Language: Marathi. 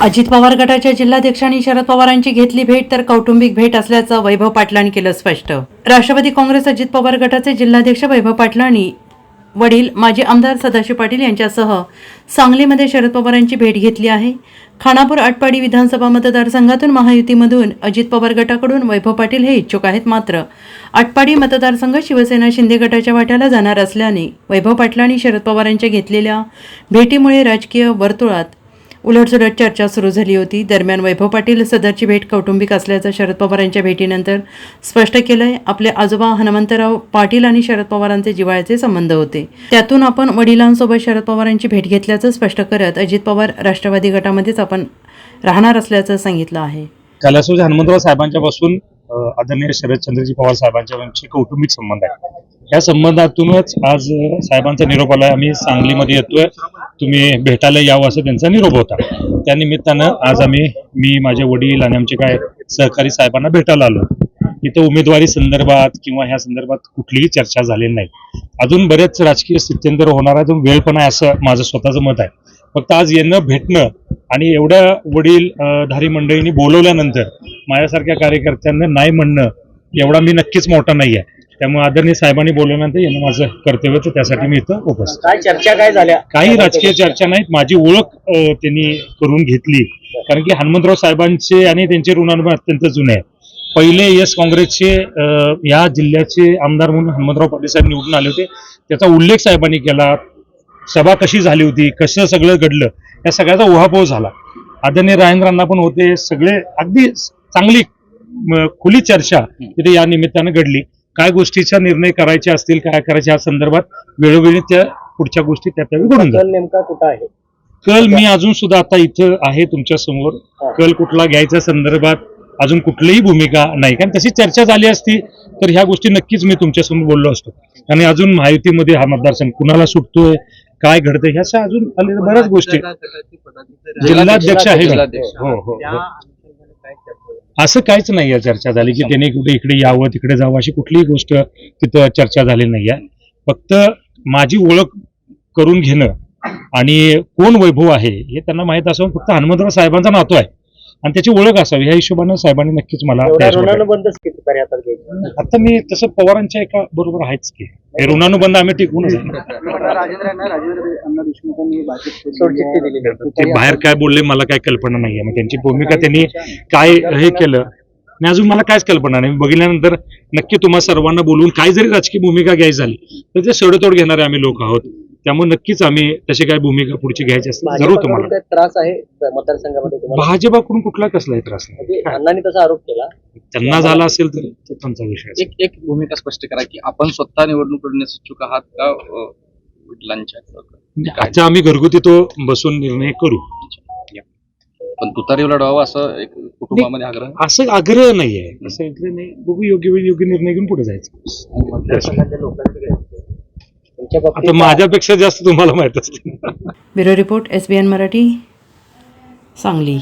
अजित पवार गटाच्या जिल्हाध्यक्षांनी शरद पवारांची घेतली भेट तर कौटुंबिक भेट असल्याचं वैभव पाटलांनी केलं स्पष्ट. राष्ट्रवादी काँग्रेस अजित पवार गटाचे जिल्हाध्यक्ष वैभव पाटलांनी वडील माजी आमदार सदाशिव पाटील यांच्यासह सांगलीमध्ये शरद पवारांची भेट घेतली आहे. खानापूर आटपाडी विधानसभा मतदारसंघातून महायुतीमधून अजित पवार गटाकडून वैभव पाटील हे इच्छुक आहेत. मात्र आटपाडी मतदारसंघ शिवसेना शिंदे गटाच्या वाट्याला जाणार असल्याने वैभव पाटलांनी शरद पवारांच्या घेतलेल्या भेटीमुळे राजकीय वर्तुळात उलटसुलट चर्चा सुरू झाली होती. दरम्यान वैभव पाटील सदरची भेट कौटुंबिक असल्याचं शरद पवारांच्या भेटीनंतर स्पष्ट केलंय. आपले आजोबा हनुमंतराव पाटील आणि शरद पवारांचे जिव्हाळ्याचे संबंध होते. त्यातून आपण वडिलांसोबत शरद पवारांची भेट घेतल्याचं स्पष्ट करत अजित पवार राष्ट्रवादी गटामध्येच आपण राहणार असल्याचं सांगितलं आहे. हनुमंतराव साहेबांच्या पासून आदरणीय शरदचंद्रजी पवार साहेबांच्या कौटुंबिक संबंध आहे या संबंधातूनच आज साहेबांचा निरोप आला आम्ही सांगलीमध्ये येतोय. तुम्ही भेटायला यावं असं त्यांचा निरोप होता. त्या निमित्तानं आज आम्ही मी माझे वडील आणि आमचे काय सहकारी साहेबांना भेटायला आलो. इथं उमेदवारी संदर्भात किंवा ह्या संदर्भात कुठलीही चर्चा झालेली नाही. अजून बरेच राजकीय स्थित्यंतर होणार आहे तो वेळ पण आहे असं माझं स्वतःचं मत आहे. फक्त आज येणं भेटणं आणि एवढ्या वडील धारी मंडळींनी बोलवल्यानंतर माझ्यासारख्या कार्यकर्त्यांना नाही म्हणणं एवढा मी नक्कीच मोठा नाही आहे त्यामुळे आदरणीय साहेबांनी बोलवल्यानंतर येणं माझं कर्तव्य होतं त्यासाठी मी इथं उपस्थित काय चर्चा काय झाल्या? काही राजकीय चर्चा नाहीत. माझी ओळख त्यांनी करून घेतली. कारण की हनुमंतराव साहेबांचे आणि त्यांचे ऋणानुबंध अत्यंत जुने आहे पहिले यस काँग्रेसचे या जिल्ह्याचे आमदार म्हणून हनुमंतराव पाटील साहेब निवडून आले होते. त्याचा उल्लेख साहेबांनी केला. सभा कशी झाली होती? कसं सगळं घडलं? या सगळ्याचा उहापोह झाला. आदरणीय राजेंद्रांना पण होते. सगळे अगदी चांगली खुली चर्चा तिथे या निमित्तानं घडली. काय गोष्टीचा निर्णय करायचे असतील काय करायचे या संदर्भात वेळोवेळी त्या पुढच्या गोष्टी त्या त्यावेळी घडून जातात कल नेमका कुठं आहे? कल मी अजून सुद्धा आता इथं आहे तुमच्यासमोर. कल कुठला घ्यायच्या संदर्भात अजून कुठलीही भूमिका नाही. कारण तशी चर्चा झाली असती तर ह्या गोष्टी नक्कीच मी तुमच्यासमोर बोललो असतो. आणि अजून माहितीमध्ये हा मतदारसंघ कुणाला सुटतोय काय घडतंय ह्याच्या अजून आलेल्या बऱ्याच गोष्टी. जिल्हाध्यक्ष आहे? हो हो हो. असं काहीच नाही आहे चर्चा झाली की त्याने कुठे इकडे यावं तिकडे जावं अशी कुठलीही गोष्ट तिथं चर्चा झाली नाही आहे फक्त माझी ओळख करून घेणं आणि कोण वैभव आहे हे त्यांना माहीत असून फक्त हनुमंतराव साहेबांचा नातो आहे. आणि त्याची ओळख असावी ह्या हिशोबानं साहेबांनी नक्कीच मला किती आता मी तसं पवारांच्या एका बरोबर आहेच की. हे ऋणानुबंध आम्ही आहे. ते बाहेर काय बोलले मला काय कल्पना नाहीये. मग त्यांची भूमिका त्यांनी काय हे केलं? आणि अजून मला कायच कल्पना नाही. बघितल्यानंतर नक्की तुम्हा सर्वांना बोलवून काय जरी राजकीय भूमिका घ्यायची झाली तर ते सडतोड घेणारे आम्ही लोक आहोत. त्यामुळे नक्कीच आम्ही तशी काय भूमिका पुढची घ्यायची असते जरूर तुम्हाला. त्रास आहे मतदारसंघामध्ये तुम्हाला? भाजपाकडून कुठला कसलाही त्रास नाही. म्हणजे अण्णांनी तसा आरोप केला. त्यांना झाला असेल तर तो त्यांचा विषय. एक एक भूमिका स्पष्ट करा की आपण स्वतः निवडणूक लढण्यास इच्छुक आहात का वडिलांच्या आम्ही घरगुती तो बसून निर्णय करू. पण तुतारी लढवावं असं एक कुटुंबामध्ये आग्रह? असं आग्रह नाहीये. असं आग्रह नाही. बघू योग्य वेळी योग्य निर्णय घेऊन पुढे जायचं मतदारसंघातल्या लोकांचं काय असतं? तुमच्या आता बाबतीत माझ्यापेक्षा जास्त तुम्हाला माहीत असते bureau report S B N Marathi Sangli.